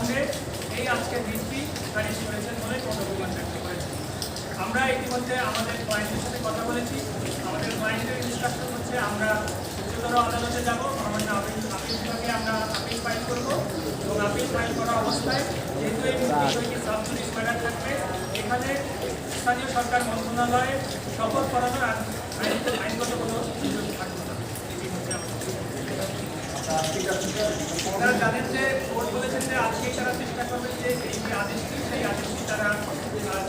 আমাদের এই আজকের দিনটি কারিজ করেছেন বলে পদপ্রমাণ ব্যক্ত করেছেন আমরা ইতিমধ্যে আমাদের ক্লায়েন্টের সাথে কথা বলেছি। আমাদের ক্লায়েন্টের ইনস্ট্রাকশন হচ্ছে, আমরা উচ্চতর আদালতে যাব। আমাদের আপিল আপিল বিভাগে আমরা আপিল ফাইল করব। এবং আপিল ফাইল করা অবস্থায় যেহেতু এই বিষয়টি সাবজুডিস ম্যাটার থাকবে, এখানে স্থানীয় সরকার মন্ত্রণালয়ে শপথ করানোর আগে আমরা জানেন যে কোর্ট বলেছেন যে আজকেই তারা চেষ্টা করবেন যে এই আদেশটি, সেই আদেশটি তারা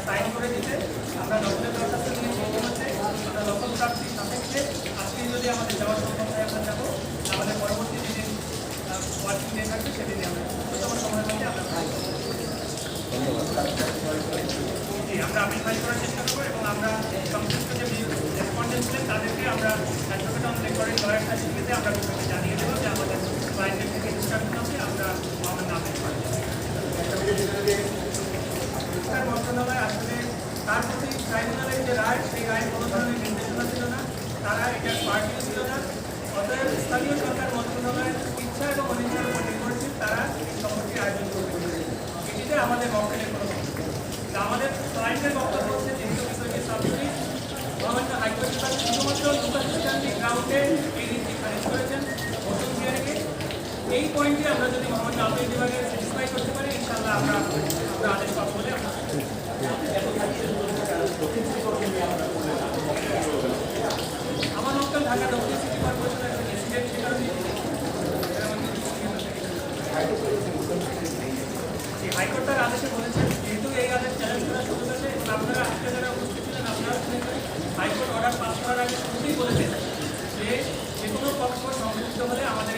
সাইন করে দিতে। আমরা দখলের দরখাস্ত নিয়েছি ইতিমধ্যে আমরা দখল প্রাপ্তির সাপেক্ষে আজকেই যদি আমাদের যাওয়া সম্ভব হয়, আমরা যাব। আমাদের পরবর্তী যেদিন ওয়ার্কিং ডে থাকবে, সেদিনে আমরা দ্রুততম সময়ের মধ্যে আমরা আমরা আপিল ফাইল করার চেষ্টা করব এবং আমরা সংশ্লিষ্ট যে রেসপন্ডেন্ট ছিলেন, তাদেরকে আমরা অ্যাডভোকেট অন রেকর্ডের লয়ার সার্টিফিকেটে আমরা বিষয়টি জানিয়ে দেবো যে আমাদের ক্লায়েন্টের থেকে ইনস্ট্রাকশন আছে আমরা আমাদের নামে যে মন্ত্রণালয়ের ইচ্ছা এবং অনিচ্ছার উপর তারা এই সফরটি আয়োজন করবে। এটিতে আমাদের মক্কেলের কোনো আমাদের ক্লায়েন্টের বক্তব্য হচ্ছে, যেহেতু বিষয়টি সাবজুরি মহামান্য হাইকোর্ট শুধুমাত্র সুপারিশকারী গ্রাউন্ডে এই নীতি খারিজ করেছেন মোশন হিয়ারিংয়ে এই পয়েন্টে আমরা যদি মহামান্য আপিল বিভাগে স্যাটিসফাই করতে পারি ইনশাআল্লাহ আমরা আমরা আদেশ পাবো বলে আমরা আমার মক্কেল ঢাকা দক্ষিণ সিটি কর্পোরেশনের একজন রেসিডেন্ট সে কারণে এই হাইকোর্ট তার আদেশে বলেছেন যেহেতু এই আদেশ চ্যালেঞ্জ করার সুযোগ আছে এবং আপনারা আজকে যারা উপস্থিত ছিলেন আপনারা শুনেন হাইকোর্ট অর্ডার পাস করার আগে শুরুতেই বলেছেন যে যে কোনো পক্ষ সংযুক্ত হলে আমাদের